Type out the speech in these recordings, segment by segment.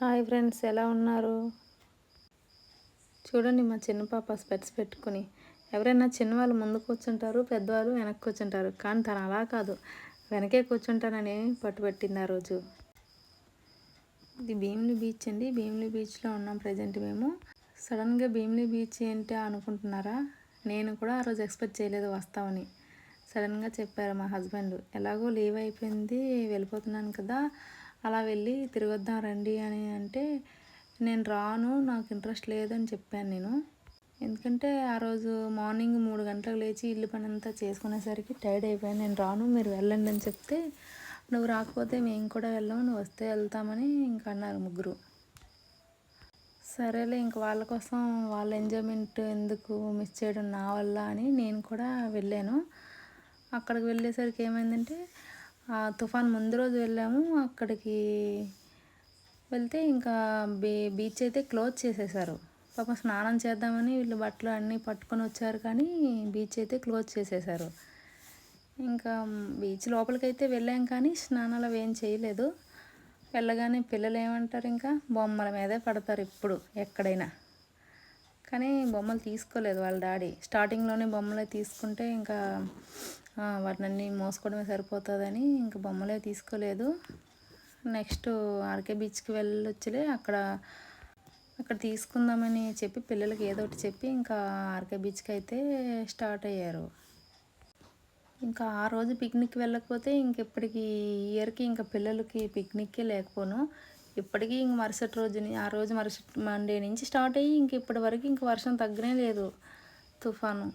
Hi friends ఎలా ఉన్నారు? చూడండి మా చిన్న పాప స్పెట్స్ పెట్టుకుని. ఎవరైనా చిన్నవాళ్ళు ముందు కూర్చుంటారు పెద్దవాళ్ళు వెనక్కి కూర్చుంటారు కానీ తను అలా కాదు. వెనకే కూర్చుంటానని పట్టుబట్టింది ఆ రోజు. ఇది భీమిలి బీచ్ అండి. భీమిలి బీచ్లో ఉన్నాం ప్రజెంట్ మేము. సడన్గా భీమిలి బీచ్ ఏంటి అనుకుంటున్నారా? నేను కూడా ఆ రోజు ఎక్స్పెక్ట్ చేయలేదు వస్తామని. సడన్గా చెప్పారు మా హస్బెండ్. ఎలాగో లీవ్ అయిపోయింది వెళ్ళిపోతున్నాను కదా. అలా వెళ్ళి తిరగొద్దాం రండి అని అంటే నేను రాను నాకు ఇంట్రెస్ట్ లేదని చెప్పాను నేను. ఎందుకంటే ఆ రోజు మార్నింగ్ మూడు గంటలకు లేచి ఇల్లు పని అంతా చేసుకునేసరికి టైర్డ్ అయిపోయాను. నేను రాను మీరు వెళ్ళండి అని చెప్తే నువ్వు రాకపోతే మేము కూడా వెళ్ళాము నువ్వు వస్తే వెళ్తామని ఇంక అన్నారు ముగ్గురు. సరేలే ఇంక వాళ్ళ కోసం వాళ్ళ ఎంజాయ్మెంట్ ఎందుకు మిస్ చేయడం నా వల్ల అని నేను కూడా వెళ్ళాను. అక్కడికి వెళ్ళేసరికి ఏమైందంటే తుఫాన్ ముందు రోజు వెళ్ళాము. అక్కడికి వెళ్తే ఇంకా బీ బీచ్ అయితే క్లోజ్ చేసేసారు. పాపం స్నానం చేద్దామని వీళ్ళు బట్టలు అన్నీ పట్టుకొని వచ్చారు కానీ బీచ్ అయితే క్లోజ్ చేసేసారు. ఇంకా బీచ్ లోపలికి అయితే వెళ్ళాం కానీ స్నానాలు ఏం చేయలేదు. వెళ్ళగానే పిల్లలు ఏమంటారు ఇంకా బొమ్మల మీదే పడతారు ఇప్పుడు ఎక్కడైనా. కానీ బొమ్మలు తీసుకోలేదు వాళ్ళ డాడీ. స్టార్టింగ్లోనే బొమ్మలే తీసుకుంటే ఇంకా వాటిని మోసుకోవడమే సరిపోతుందని ఇంకా బొమ్మలే తీసుకోలేదు. నెక్స్ట్ ఆర్కే బీచ్కి వెళ్ళొచ్చులే. అక్కడ అక్కడ తీసుకుందామని చెప్పి పిల్లలకి ఏదో ఒకటి చెప్పి ఇంకా ఆర్కే బీచ్కి అయితే స్టార్ట్ అయ్యారు. ఇంకా ఆ రోజు పిక్నిక్ వెళ్ళకపోతే ఇంకెప్పటికి ఇయర్కి ఇంకా పిల్లలకి పిక్నిక్కే లేకపోను. ఇప్పటికీ ఇంక మరుసటి రోజుని ఆ రోజు మరుసటి మండే నుంచి స్టార్ట్ అయ్యి ఇంక ఇప్పటి వరకు ఇంక వర్షం తగ్గనే లేదు. తుఫాను.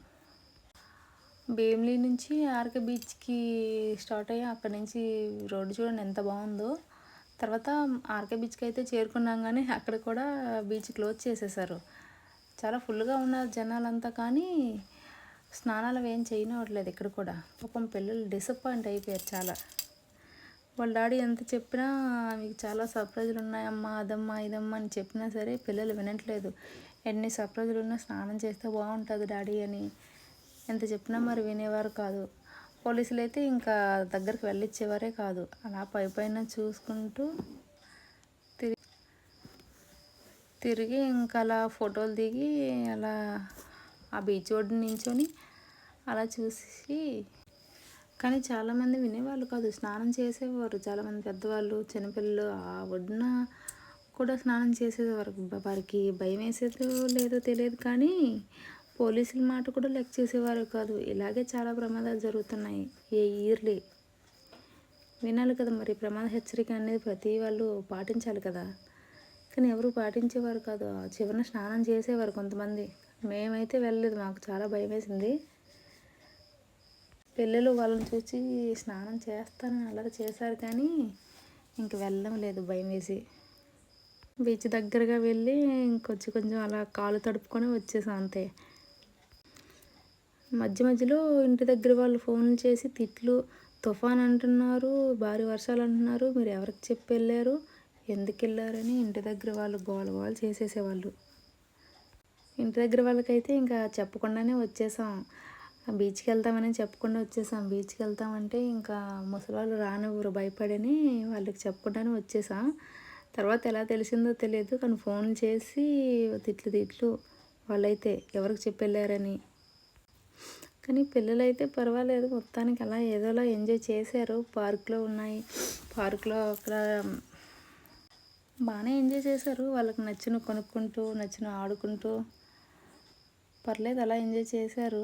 భీమిలీ నుంచి ఆర్కే బీచ్కి స్టార్ట్ అయ్యి అక్కడ నుంచి రోడ్డు చూడండి ఎంత బాగుందో. తర్వాత ఆర్కే బీచ్కి అయితే చేరుకున్నాం కానీ అక్కడ కూడా బీచ్ క్లోజ్ చేసేసారు. చాలా ఫుల్గా ఉన్నారు జనాలంతా కానీ స్నానాలు ఏం చేయనివ్వట్లేదు ఇక్కడ కూడా. పాపం పిల్లలు డిసప్పాయింట్ అయిపోయారు చాలా. వాళ్ళ డాడీ ఎంత చెప్పినా మీకు చాలా సర్ప్రైజులు ఉన్నాయమ్మా అదమ్మా ఇదమ్మా అని చెప్పినా సరే పిల్లలు వినట్లేదు. ఎన్ని సర్ప్రైజులు ఉన్నా స్నానం చేస్తే బాగుంటుంది డాడీ అని ఎంత చెప్పినా మరి వినేవారు కాదు. పోలీసులు అయితే ఇంకా దగ్గరికి వెళ్ళిచ్చేవారే కాదు. అలా పై పైన చూసుకుంటూ తిరిగి తిరిగి ఇంకా అలా ఫోటోలు దిగి అలా ఆ బీచ్ ఒడ్డు నించొని అలా చూసి కానీ చాలామంది వినేవాళ్ళు కాదు. స్నానం చేసేవారు. చాలామంది పెద్దవాళ్ళు చిన్నపిల్లలు ఆ ఒడ్డున కూడా స్నానం చేసేవారు. వారికి భయం వేసేదో లేదో తెలియదు కానీ పోలీసుల మాట కూడా లెక్క చేసేవారు కాదు. ఇలాగే చాలా ప్రమాదాలు జరుగుతున్నాయి. ఏ ఇయర్లీ? వినాలి కదా మరి. ప్రమాద హెచ్చరిక అనేది ప్రతి వాళ్ళు పాటించాలి కదా. కానీ ఎవరు పాటించేవారు కాదు. చివరిన స్నానం చేసేవారు కొంతమంది. మేమైతే వెళ్ళలేదు. మాకు చాలా భయం వేసింది. పిల్లలు వాళ్ళని చూసి స్నానం చేస్తానని అలా చేశారు కానీ ఇంక వెళ్ళడం లేదు భయం వేసి. బీచ్ దగ్గరగా వెళ్ళి ఇంకొచ్చి కొంచెం అలా కాలు తడుపుకొని వచ్చేసాం అంతే. మధ్య మధ్యలో ఇంటి దగ్గర వాళ్ళు ఫోన్ చేసి తిట్లు తుఫాన్ అంటున్నారు భారీ వర్షాలు అంటున్నారు మీరు ఎవరికి చెప్పి వెళ్ళారు ఎందుకు వెళ్ళారని ఇంటి దగ్గర వాళ్ళు గోల గోల చేసేసేవాళ్ళు. ఇంటి దగ్గర వాళ్ళకైతే ఇంకా చెప్పకుండానే వచ్చేసాం. బీచ్కి వెళ్తామని చెప్పకుండా వచ్చేసాం. బీచ్కి వెళ్తామంటే ఇంకా ముసలి వాళ్ళు రానివ్వరు భయపడని వాళ్ళకి చెప్పకుండానే వచ్చేసాం. తర్వాత ఎలా తెలిసిందో తెలియదు కానీ ఫోన్ చేసి తిట్లు తిట్లు వాళ్ళైతే ఎవరికి చెప్పి వెళ్ళారని కానీ పిల్లలైతే పర్వాలేదు. మొత్తానికి అలా ఏదోలా ఎంజాయ్ చేశారు. పార్క్లో ఉన్నాయి. పార్క్లో అక్కడ బాగానే ఎంజాయ్ చేశారు. వాళ్ళకి నచ్చిన కొనుక్కుంటూ నచ్చిన ఆడుకుంటూ పర్లేదు అలా ఎంజాయ్ చేశారు.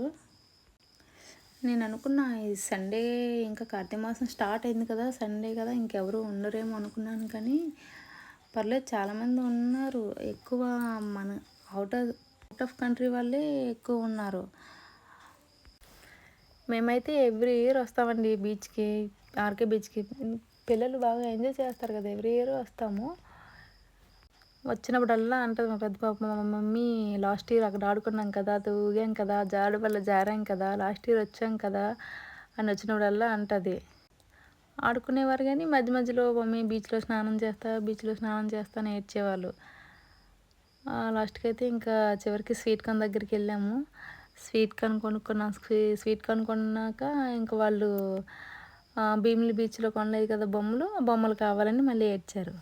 నేను అనుకున్నా ఈ సండే ఇంకా కార్తీక మాసం స్టార్ట్ అయింది కదా సండే కదా ఇంకెవరు ఉండరేమో అనుకున్నాను కానీ పర్లేదు చాలామంది ఉన్నారు. ఎక్కువ మన out of out of country వాళ్ళే ఎక్కువ ఉన్నారు. మేమైతే ఎవ్రీ ఇయర్ వస్తామండి బీచ్కి ఆర్కే బీచ్కి. పిల్లలు బాగా ఎంజాయ్ చేస్తారు కదా ఎవ్రీ ఇయర్ వస్తాము. వచ్చినప్పుడల్లా అంటుంది మా పెద్ద పాప మా మమ్మీ లాస్ట్ ఇయర్ అక్కడ ఆడుకున్నాం కదా తూగాం కదా జాడు వల్ల జారాం కదా లాస్ట్ ఇయర్ వచ్చాం కదా అని వచ్చినప్పుడల్లా అంటది. ఆడుకునేవారు కానీ మధ్య మధ్యలో మమ్మీ బీచ్లో స్నానం చేస్తా బీచ్లో స్నానం చేస్తా నేర్చేవాళ్ళు లాస్ట్కి అయితే ఇంకా చివరికి స్వీట్ కాన్ దగ్గరికి వెళ్ళాము. స్వీట్ కార్న్ కొనుక్కున్నాం స్వీట్ కార్న్ కొన్నాక ఇంకా వాళ్ళు భీమిలి బీచ్లో కొనలేదు కదా బొమ్మలు బొమ్మలు కావాలని మళ్ళీ ఏడ్చారు.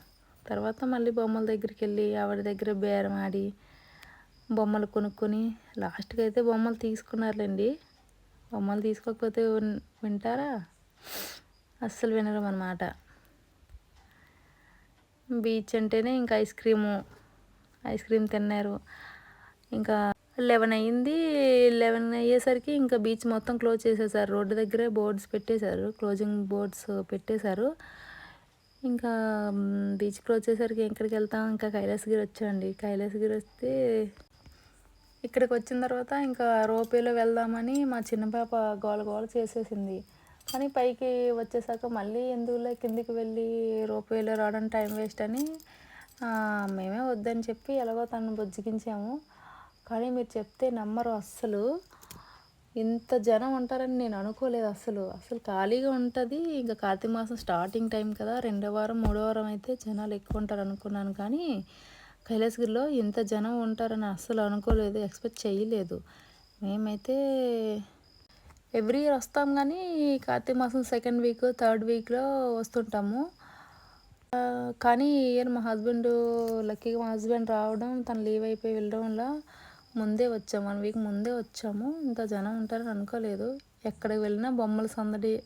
తర్వాత మళ్ళీ బొమ్మల దగ్గరికి వెళ్ళి ఆవిడ దగ్గర బేరం ఆడి బొమ్మలు కొనుక్కొని లాస్ట్కి అయితే బొమ్మలు తీసుకున్నారులేండి. బొమ్మలు తీసుకోకపోతే వింటారా? అస్సలు వినరు అన్నమాట. బీచ్ అంటేనే ఇంకా ఐస్ క్రీము ఐస్ క్రీమ్ తిన్నారు. ఇంకా లెవెన్ అయ్యింది లెవెన్ అయ్యేసరికి ఇంకా బీచ్ మొత్తం క్లోజ్ చేసేసారు. రోడ్డు దగ్గరే బోర్డ్స్ పెట్టేశారు. క్లోజింగ్ బోర్డ్స్ పెట్టేశారు. ఇంకా బీచ్ క్లోజ్ చేసరికి ఎక్కడికి వెళ్తాం? ఇంకా కైలాసగిరి వచ్చామండి. కైలాసగిరి వస్తే ఇక్కడికి వచ్చిన తర్వాత ఇంకా రోపేలో వెళ్దామని మా చిన్న పాప గోల గోల చేసేసింది. కానీ పైకి వచ్చేసాక మళ్ళీ ఎందుకులే కిందికి వెళ్ళి రోపేలో రావడం టైం వేస్ట్ అని మేమే వద్దని చెప్పి ఎలాగో తను బుజ్జిగించాము. కానీ మీరు చెప్తే నమ్మరు అస్సలు. ఇంత జనం ఉంటారని నేను అనుకోలేదు అసలు అసలు ఖాళీగా ఉంటుంది. ఇంకా కార్తీక మాసం స్టార్టింగ్ టైం కదా. రెండో వారం మూడో వారం అయితే జనాలు ఎక్కువ ఉంటారు అనుకున్నాను కానీ కైలాసగిరిలో ఇంత జనం ఉంటారని అస్సలు అనుకోలేదు ఎక్స్పెక్ట్ చేయలేదు. మేమైతే ఎవ్రీ ఇయర్ వస్తాం కానీ కార్తీక మాసం సెకండ్ వీక్ థర్డ్ వీక్లో వస్తుంటాము. కానీ ఇయర్ మా హస్బెండ్ లక్కీగా మా హస్బెండ్ రావడం తను లీవ్ అయిపోయి వెళ్ళడం వల్ల ముందే వచ్చాము వన్ వీక్ ముందే వచ్చాము. ఇంత జనం ఉంటారని అనుకోలేదు. ఎక్కడికి వెళ్ళినా బొమ్మల సందడి.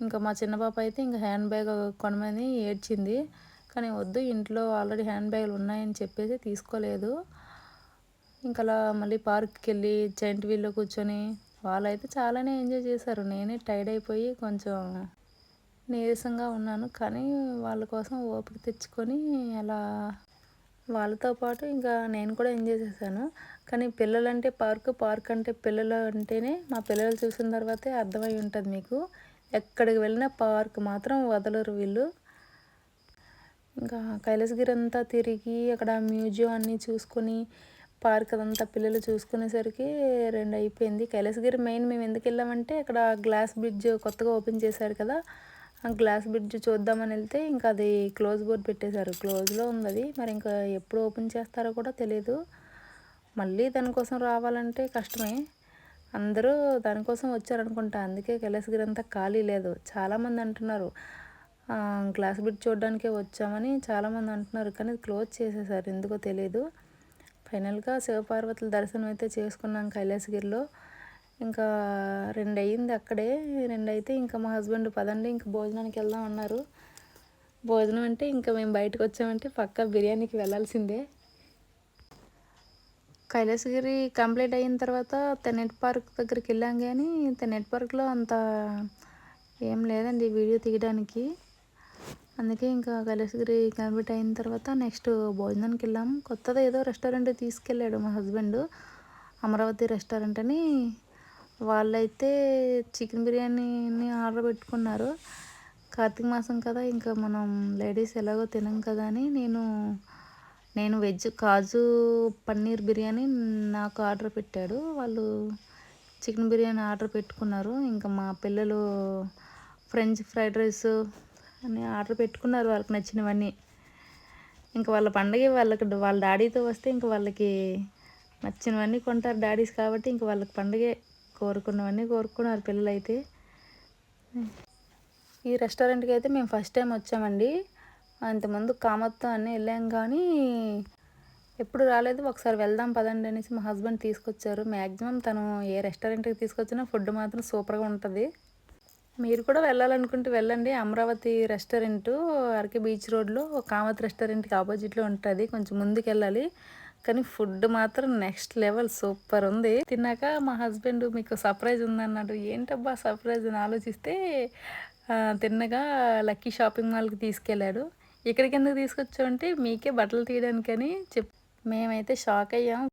ఇంకా మా చిన్న పాప అయితే ఇంకా హ్యాండ్ బ్యాగ్ కొనమని ఏడ్చింది. కానీ వద్దు ఇంట్లో ఆల్రెడీ హ్యాండ్ బ్యాగులు ఉన్నాయని చెప్పేసి తీసుకోలేదు. ఇంకా అలా మళ్ళీ పార్క్కి వెళ్ళి జైంట్ వీల్లో కూర్చొని వాళ్ళైతే చాలానే ఎంజాయ్ చేశారు. నేనే టైర్డ్ అయిపోయి కొంచెం నీరసంగా ఉన్నాను. కానీ వాళ్ళ కోసం ఓపిక తెచ్చుకొని అలా వాళ్ళతో పాటు ఇంకా నేను కూడా ఎంజాయ్ చేశాను కానీ పిల్లలంటే పార్క్ పార్క్ అంటే పిల్లలు అంటేనే మా పిల్లలు చూసిన తర్వాతే అర్థమై ఉంటుంది మీకు. ఎక్కడికి వెళ్ళినా పార్క్ మాత్రం వదలరు వీళ్ళు. ఇంకా కైలాసగిరి అంతా తిరిగి అక్కడ మ్యూజియం అన్నీ చూసుకొని పార్క్ అదంతా పిల్లలు చూసుకునేసరికి రెండు అయిపోయింది. కైలాసగిరి మెయిన్ మేము ఎందుకు వెళ్ళామంటే అక్కడ గ్లాస్ బ్రిడ్జ్ కొత్తగా ఓపెన్ చేశారు కదా గ్లాస్ బ్రిడ్జ్ చూద్దామని వెళ్తే ఇంకా అది క్లోజ్ బోర్డ్ పెట్టేశారు. క్లోజ్లో ఉంది అది మరి ఇంకా ఎప్పుడు ఓపెన్ చేస్తారో కూడా తెలియదు మళ్ళీ దానికోసం రావాలంటే కష్టమే. అందరూ దానికోసం వచ్చారనుకుంటా. అందుకే కైలాసగిరి అంతా ఖాళీ లేదు. చాలామంది అంటున్నారు గ్లాస్ బ్రిడ్జ్ చూడడానికే వచ్చామని చాలామంది అంటున్నారు. కానీ క్లోజ్ చేసేసారు. ఎందుకో తెలియదు ఫైనల్గా శివపార్వతుల దర్శనం అయితే చేసుకున్నాం కైలాసగిరిలో. ఇంకా రెండు అయ్యింది అక్కడే. రెండు అయితే ఇంకా మా హస్బెండ్ పదండి ఇంకా భోజనానికి వెళ్దాం అన్నారు. భోజనం అంటే ఇంకా మేము బయటకు వచ్చామంటే పక్కా బిర్యానీకి వెళ్ళాల్సిందే. కైలాసగిరి కంప్లీట్ అయిన తర్వాత తెనెట్ పార్క్ దగ్గరికి వెళ్ళాం కానీ తెనెట్ పార్క్లో అంత ఏం లేదండి వీడియో తీయడానికి. అందుకే ఇంకా కైలాసగిరి కంప్లీట్ అయిన తర్వాత నెక్స్ట్ భోజనానికి వెళ్ళాము కొత్తది ఏదో రెస్టారెంట్ తీసుకెళ్ళాడు మా హస్బెండ్. అమరావతి రెస్టారెంట్ అని వాళ్ళైతే చికెన్ బిర్యానీని ఆర్డర్ పెట్టుకున్నారు. కార్తీక మాసం కదా ఇంకా మనం లేడీస్ ఎలాగో తినం కదా అని నేను నేను వెజ్ కాజు పన్నీర్ బిర్యానీ నాకు ఆర్డర్ పెట్టాడు. వాళ్ళు చికెన్ బిర్యానీ ఆర్డర్ పెట్టుకున్నారు. ఇంకా మా పిల్లలు ఫ్రెంచ్ ఫ్రైడ్ రైస్ అని ఆర్డర్ పెట్టుకున్నారు వాళ్ళకి నచ్చినవన్నీ. ఇంకా వాళ్ళ పండగ వాళ్ళకి వాళ్ళ డాడీతో వస్తే ఇంకా వాళ్ళకి నచ్చినవన్నీ కొంటారు డాడీస్ కాబట్టి ఇంకా వాళ్ళకి పండగే కోరుకున్నవన్నీ కోరుకున్నారు పిల్లలైతే. ఈ రెస్టారెంట్కి అయితే మేము ఫస్ట్ టైం వచ్చామండి. అంతకుముందు కామత్తో అన్నీ వెళ్ళాం కానీ ఎప్పుడు రాలేదు. ఒకసారి వెళ్దాం పదండి అనేసి మా హస్బెండ్ తీసుకొచ్చారు. మ్యాక్సిమం తను ఏ రెస్టారెంట్కి తీసుకొచ్చినా ఫుడ్ మాత్రం సూపర్గా ఉంటుంది. మీరు కూడా వెళ్ళాలనుకుంటే వెళ్ళండి. అమరావతి రెస్టారెంట్ అరకే బీచ్ రోడ్లో కామత్ రెస్టారెంట్కి ఆపోజిట్లో ఉంటుంది. కొంచెం ముందుకు వెళ్ళాలి కానీ ఫుడ్ మాత్రం నెక్స్ట్ లెవెల్ సూపర్ ఉంది. తిన్నాక మా హస్బెండ్ మీకు సర్ప్రైజ్ ఉందన్నాడు. ఏంటబ్బా సర్ప్రైజ్? అని ఆలోచిస్తే తిన్నగా లక్కీ షాపింగ్ మాల్కి తీసుకెళ్ళాడు. ఇక్కడికి ఎందుకు తీసుకొచ్చామంటే మీకే బట్టలు తీయడానికని చెప్ మేమైతే షాక్ అయ్యాం.